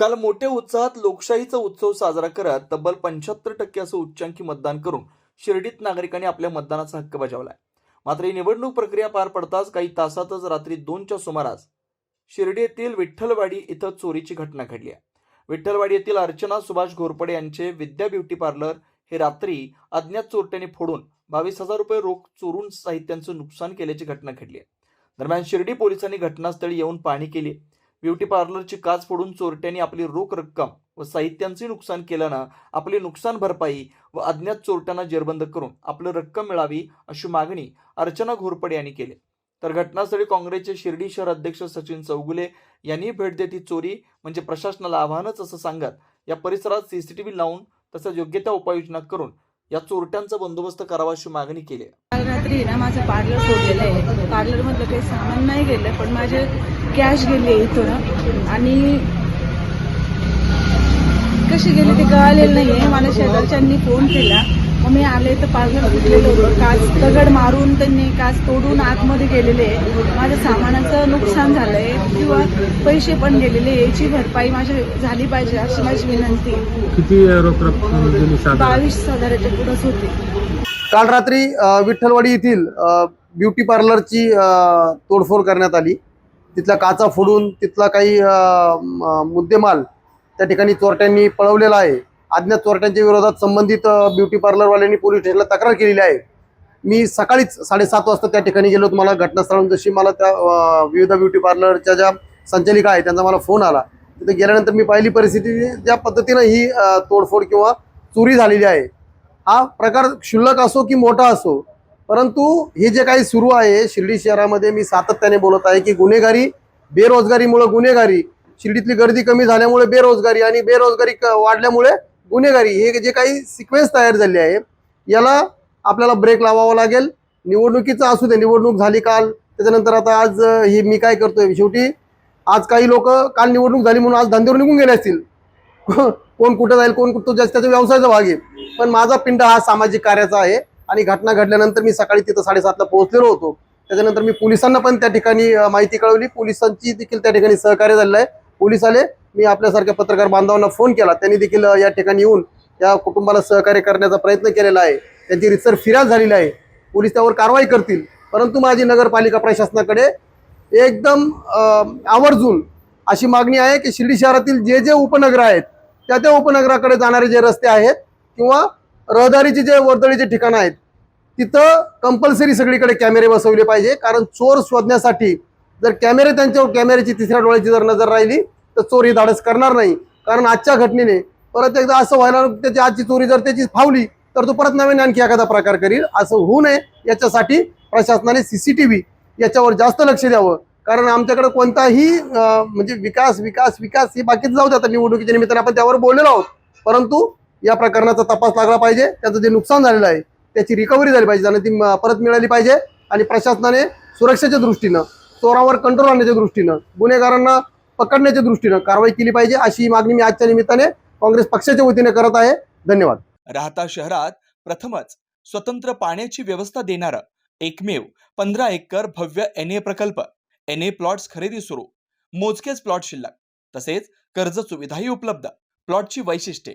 काल मोठ्या उत्साहात लोकशाहीचा उत्सव साजरा करत तब्बल पंच्याहत्तर टक्के असं उच्चांकी मतदान करून शिर्डीत नागरिकांनी आपल्या मतदानाचा हक्क बजावलाय. मात्र ही निवडणूक प्रक्रिया पार पडताच काही तासातच रात्री दोनच्या सुमारास शिर्डी येथील विठ्ठलवाडी इथं चोरीची घटना घडली आहे. विठ्ठलवाडी येथील अर्चना सुभाष घोरपडे यांचे विद्या ब्युटी पार्लर हे रात्री अज्ञात चोरट्याने फोडून बावीस हजार रुपये रोख चोरून साहित्यांचं नुकसान केल्याची घटना घडली आहे. दरम्यान शिर्डी पोलिसांनी घटनास्थळी येऊन पाहणी केली ब्युटी पार्लरची काच फोडून चोरट्यांनी आपली रोख रक्कम व साहित्यांचे नुकसान केल्यानं आपली नुकसान भरपाई व अज्ञात चोरट्यांना जेरबंद करून आपली रक्कम मिळावी अशी मागणी अर्चना घोरपडे यांनी केली. तर घटनास्थळी काँग्रेसचे शिर्डी शहर अध्यक्ष सचिन चौगुले यांनी भेट देत ही चोरी म्हणजे प्रशासनाला आव्हानच असं सांगत या परिसरात सीसीटीव्ही लावून तसंच योग्य त्या उपाययोजना करून या चोरट्यांचा बंदोबस्त करावा अशी मागणी केली काल रात्री ना माझं पार्लर सोडलेलं आहे. पार्लर मधलं काही सामान नाही गेलं पण माझे कॅश गेले इथून. आणि कशी गेली ते कळालेलं नाहीये. मला शेजारच्यांनी फोन केला. मग मी आले तर पार्लर फुटलेलं होतं काच दगड मारून त्यांनी काच तोडून आतमध्ये गेलेले आहे. माझ्या सामानाचं नुकसान झालंय किंवा पैसे पण गेलेले आहे. याची भरपाई माझी झाली पाहिजे अशी माझी विनंती. आहे. किती बावीस हजाराच्या पुढंच होते. काल रात्री विठ्ठलवाडी येथील ब्युटी पार्लरची तोडफोड करण्यात आली. तिथला काचा फोडून तिथला काही मुद्देमाल त्या ठिकाणी चोरट्यांनी पळवलेला आहे. अज्ञात चोरट्यांच्या विरोधात संबंधित ब्युटी पार्लरवाल्यांनी पोलीस स्टेशनला तक्रार केलेली आहे. मी सकाळीच साडेसात वाजता त्या ठिकाणी गेलो होतो. मला घटनास्थळाहून जशी मला त्या विविध ब्युटी पार्लरच्या ज्या संचालिका आहेत त्यांचा मला फोन आला. तिथे गेल्यानंतर मी पाहिली परिस्थिती ज्या पद्धतीनं ही तोडफोड किंवा चोरी झालेली आहे. हा प्रकार क्षुल्लक असो की मोठा असो परंतु हे जे काही सुरू आहे शिर्डी शहरामध्ये मी सातत्याने बोलत आहे की गुन्हेगारी बेरोजगारीमुळे गुन्हेगारी शिर्डीतली गर्दी कमी झाल्यामुळे बेरोजगारी आणि बेरोजगारी क- वाढल्यामुळे गुन्हेगारी हे जे काही सिक्वेन्स तयार झाले आहे याला आपल्याला ब्रेक लावावा लागेल. निवडणुकीचं असू दे निवडणूक झाली काल त्याच्यानंतर आता आज हे मी काय करतोय? शेवटी आज काही लोक काल निवडणूक झाली म्हणून आज धंद्यावर निघून गेले असतील. कोण कुठं जाईल कोण कुठं जास्त त्याचा व्यवसायाचा भाग आहे. पण माझा पिंड हा सामाजिक कार्याचा आहे. आणि घटना घडल्यानंतर मी सकाळी तिथं साडेसातला पोहोचलेलो होतो. त्याच्यानंतर मी पोलिसांना पण त्या ठिकाणी माहिती कळवली. पोलिसांची देखील त्या ठिकाणी सहकार्य झालेलं आहे. पोलीस आले. मी आपल्यासारख्या पत्रकार बांधवांना फोन केला. त्यांनी देखील या ठिकाणी येऊन या कुटुंबाला सहकार्य करण्याचा प्रयत्न केलेला आहे. त्यांची रिसर फिर्याद झालेली आहे. पोलीस त्यावर कारवाई करतील. परंतु माझी नगरपालिका प्रशासनाकडे एकदम आवर्जून अशी मागणी आहे की शिर्डी शहरातील जे जे उपनगर आहेत त्या त्या उपनगराकडे जाणारे जे रस्ते आहेत किंवा रहदारीचे जे वर्दळीचे ठिकाणं आहेत तिथं कंपल्सरी सगळीकडे कॅमेरे बसवले पाहिजे. कारण चोर शोधण्यासाठी जर कॅमेरे त्यांच्यावर कॅमेऱ्याची तिसऱ्या डोळ्याची जर नजर राहिली तर चोर ही धाडस करणार नाही. कारण आजच्या घटनेने परत एकदा असं व्हायला त्याची आजची चोरी जर त्याची फावली तर तो परत नवीन आणखी एखादा प्रकार करील. असं होऊ नये. याच्यासाठी प्रशासनाने सीसीटीव्ही याच्यावर जास्त लक्ष द्यावं. कारण आमच्याकडे कोणताही म्हणजे विकास विकास विकास हे बाकीच जाऊ दे आता निवडणुकीच्या निमित्ताने आपण त्यावर बोललेलो आहोत. परंतु या प्रकरणाचा तपास लागला पाहिजे त्याचं जे नुकसान झालेलं आहे त्याची रिकव्हरी झाली पाहिजे आणि ती परत मिळाली पाहिजे आणि प्रशासनाने सुरक्षेच्या दृष्टीनं चोरावर कंट्रोल आणण्याच्या दृष्टीनं गुन्हेगारांना पकडण्याच्या दृष्टीनं कारवाई केली पाहिजे अशी मागणी मी आजच्या निमित्ताने काँग्रेस पक्षाच्या वतीने करत आहे. धन्यवाद. राहता शहरात प्रथमच स्वतंत्र पाण्याची व्यवस्था देणारं एकमेव पंधरा एकर भव्य एन ए प्रकल्प एन ए प्लॉट्स खरेदी सुरू मोजकेच प्लॉट शिल्लक तसेच कर्ज सुविधाही उपलब्ध प्लॉटची वैशिष्ट्ये.